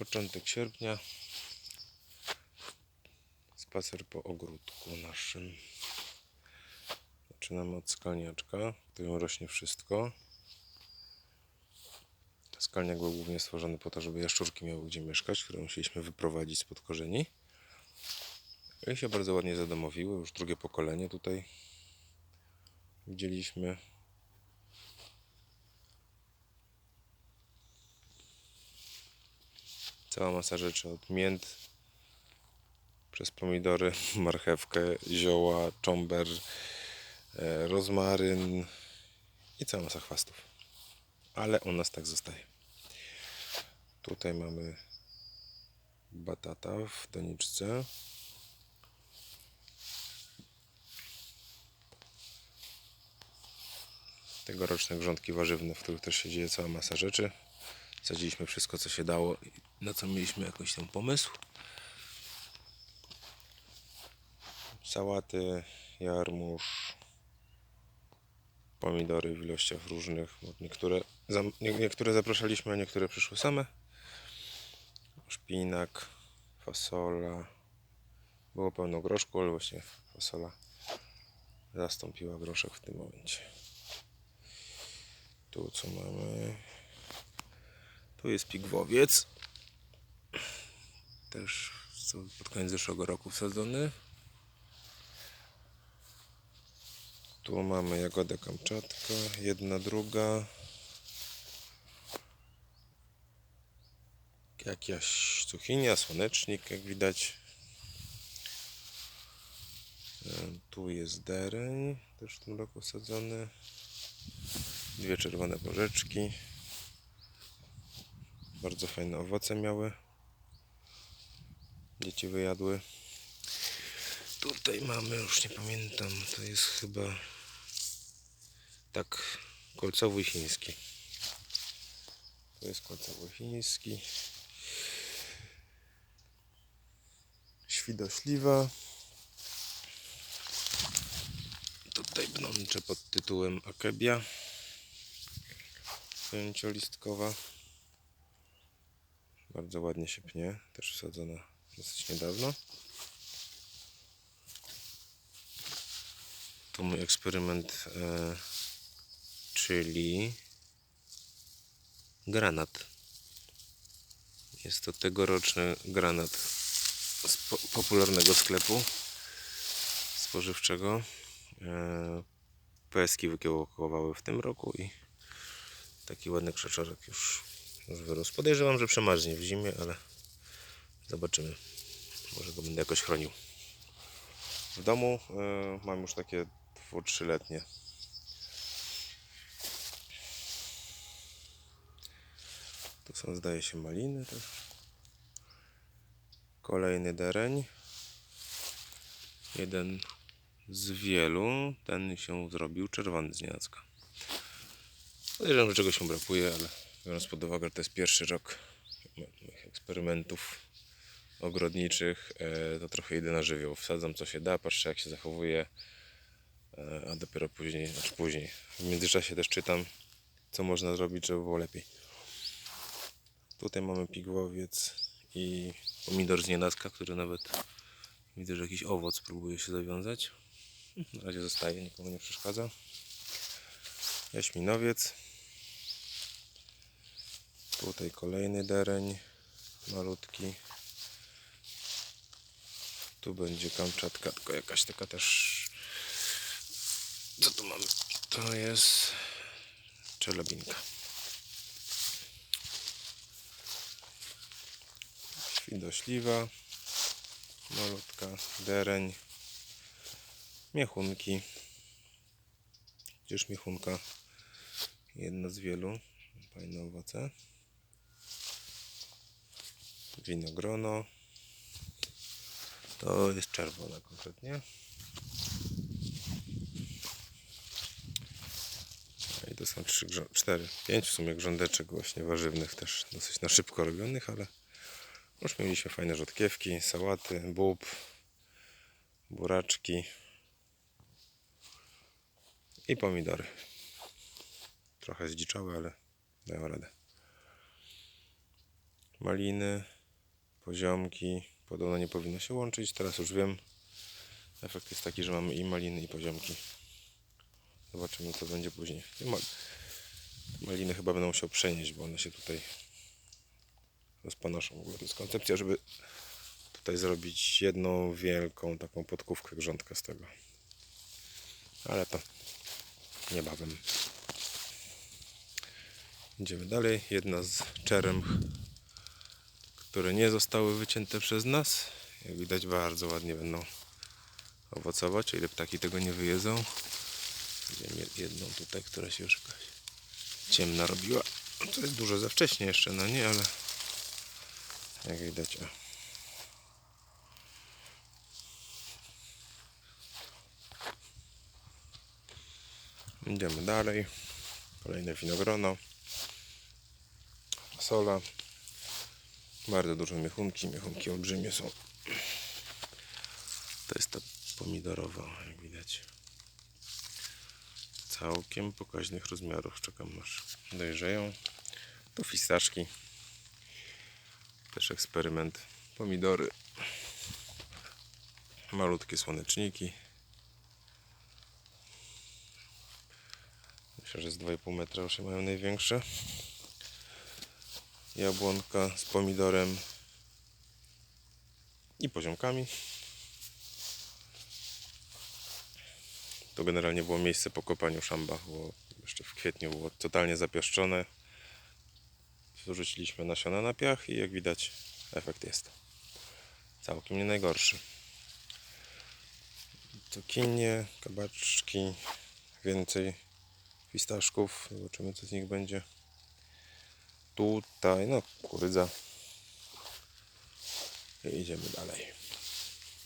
Początek sierpnia. Spacer po ogródku naszym. Zaczynamy od skalniaczka, w którym rośnie wszystko. Skalniak był głównie stworzony po to, żeby jaszczurki miały gdzie mieszkać, które musieliśmy wyprowadzić spod korzeni. I się bardzo ładnie zadomowiły. Już drugie pokolenie tutaj widzieliśmy. Cała masa rzeczy od mięt przez pomidory, marchewkę, zioła, czomber, e, rozmaryn i cała masa chwastów. Ale u nas tak zostaje. Tutaj mamy batata w doniczce. Tegoroczne grządki warzywne, w których też się dzieje cała masa rzeczy. Sadziliśmy wszystko, co się dało, na co mieliśmy jakiś tam pomysł. Sałaty, jarmuż, pomidory w ilościach różnych. Niektóre, niektóre zapraszaliśmy, a niektóre przyszły same. Szpinak, fasola. Było pełno groszku, ale właśnie fasola zastąpiła groszek w tym momencie. Tu co mamy? Tu jest pigwowiec. Też pod koniec zeszłego roku wsadzony. Tu mamy jagodę kamczatka, jedna, druga. Jakaś cuchinia, słonecznik, jak widać. Tu jest dereń, też w tym roku wsadzony. Dwie czerwone porzeczki. Bardzo fajne owoce miały. Dzieci wyjadły. Tutaj mamy, już nie pamiętam, to jest chyba tak kolcowy chiński. To jest kolcowy chiński. Świdośliwa. Tutaj pnącze pod tytułem Akebia. Pięciolistkowa. Bardzo ładnie się pnie. Też wsadzona dosyć niedawno. To mój eksperyment, e, czyli granat. Jest to tegoroczny granat z po, popularnego sklepu spożywczego. E, Peski wykiełkowały w tym roku i taki ładny krzaczorek już, już wyrósł. Podejrzewam, że przemarznie w zimie, ale zobaczymy. Może go będę jakoś chronił. W domu e, mam już takie 2-3 letnie. To są zdaje się maliny też. Kolejny dereń. Jeden z wielu. Ten się zrobił czerwony z nienacka. Podejrzewam, że czegoś mu brakuje, ale biorąc pod uwagę, że to jest pierwszy rok moich eksperymentów ogrodniczych, e, to trochę idę na żywioł. Wsadzam co się da, patrzę jak się zachowuje, a dopiero później, znaczy później. W międzyczasie też czytam, co można zrobić, żeby było lepiej. Tutaj mamy pigwowiec i pomidor z nienacka, który nawet widzę, że jakiś owoc próbuje się zawiązać. Na razie zostaje, nikomu nie przeszkadza. Jaśminowiec. Tutaj kolejny dereń, malutki. Tu będzie kamczatka, tylko jakaś taka też. Co tu mamy? To jest czelebinka. Świdośliwa, malutka, dereń, miechunki. Gdzież miechunka? Jedna z wielu. Fajne owoce. Winogrono. To jest czerwona konkretnie. I to są trzy, grzo- cztery, pięć w sumie grządeczek właśnie warzywnych też dosyć na szybko robionych, ale już mieliśmy fajne rzodkiewki, sałaty, bób, buraczki i pomidory. Trochę zdziczałe, ale dają radę. maliny, poziomki. Podobno nie powinno się łączyć, teraz już wiem. Efekt jest taki, że mamy i maliny, i poziomki. Zobaczymy, co będzie później. Maliny chyba będę musiał przenieść, bo one się tutaj rozpanoszą. W ogóle to jest koncepcja, żeby tutaj zrobić jedną wielką taką podkówkę grządkę z tego. Ale to niebawem. Idziemy dalej. Jedna z czerem, które nie zostały wycięte przez nas. Jak widać bardzo ładnie będą owocować, o ile ptaki tego nie wyjedzą. Widziałem jed- jedną tutaj, która się już jakaś ciemna robiła. To jest dużo za wcześnie jeszcze, no nie, ale jak widać, o. Idziemy dalej. Kolejne winogrono. Fasola. Bardzo duże miechunki. Miechunki olbrzymie są. To jest ta pomidorowa, jak widać. Całkiem pokaźnych rozmiarów. Czekam aż dojrzeją. Tu fistaszki. Też eksperyment. Pomidory. Malutkie słoneczniki. Myślę, że z 2,5 metra już mają największe. Jabłonka z pomidorem i poziomkami. To generalnie było miejsce po kopaniu szamba, bo jeszcze w kwietniu było totalnie zapiaszczone. Wrzuciliśmy nasiona na piach i jak widać efekt jest całkiem nie najgorszy. Cukinie, kabaczki, więcej fistaszków. Zobaczymy co z nich będzie. Tutaj, no kurydza. I idziemy dalej.